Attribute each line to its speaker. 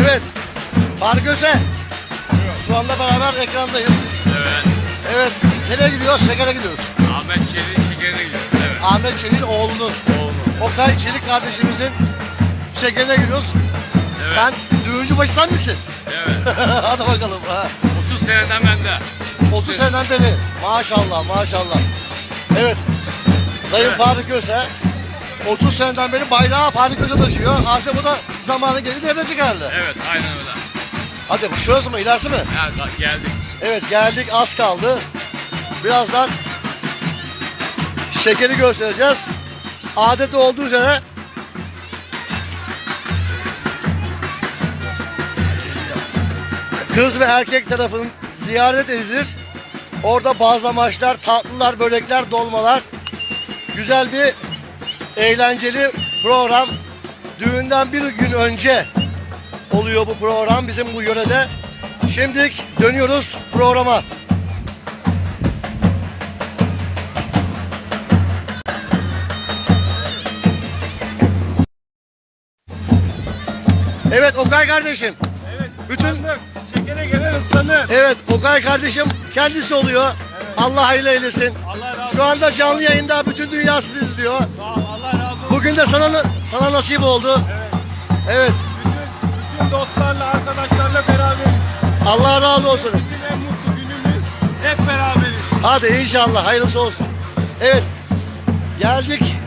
Speaker 1: Evet. Faruk Öse. Şu anda beraber ekrandayız.
Speaker 2: Evet.
Speaker 1: Evet. Nereye gidiyoruz? Şeker'e gidiyoruz.
Speaker 2: Ahmet Çelik'in şekerine gidiyor. Evet.
Speaker 1: Ahmet Çelik'in oğlunun.
Speaker 2: Oğlum.
Speaker 1: Okay Çelik kardeşimizin şekerine gidiyoruz.
Speaker 2: Evet.
Speaker 1: Sen düğüncü başı sen misin?
Speaker 2: Evet.
Speaker 1: Hadi bakalım. Ha.
Speaker 2: 30 seneden bende.
Speaker 1: 30 seneden beri. Maşallah maşallah. Evet. Dayım
Speaker 2: Evet.
Speaker 1: Faruk Öse. 30 seneden beri bayrağı Faruk Öse taşıyor. Artık bu da zamanı geldi devredecek herhalde.
Speaker 2: Evet aynen öyle.
Speaker 1: Hadi şurası mı ilerisi mi?
Speaker 2: Ga- geldik.
Speaker 1: Evet geldik az kaldı. Birazdan şekeri göstereceğiz. Adet olduğu üzere kız ve erkek tarafın ziyaret edilir. Orada bazlamaçlar, tatlılar, börekler, dolmalar. Güzel bir eğlenceli program. Düğünden bir gün önce oluyor bu program bizim bu yörede. Şimdi dönüyoruz programa. Evet Okay kardeşim.
Speaker 3: Evet.
Speaker 1: Bütün-
Speaker 3: ıslandık. Şekere gelen ıslanır.
Speaker 1: Evet Okay kardeşim kendisi oluyor. Allah hayırlı eylesin.
Speaker 3: Allah razı olsun.
Speaker 1: Şu anda canlı yayında bütün dünya sizi izliyor.
Speaker 3: Sağ ol.
Speaker 1: Bugün de sana sana nasip oldu.
Speaker 3: Evet.
Speaker 1: Evet.
Speaker 3: Bütün, bütün dostlarla, arkadaşlarla beraberiz.
Speaker 1: Allah razı olsun.
Speaker 3: Bizim en mutlu günümüz. Hep beraberiz.
Speaker 1: Hadi inşallah hayırlısı olsun. Evet. Geldik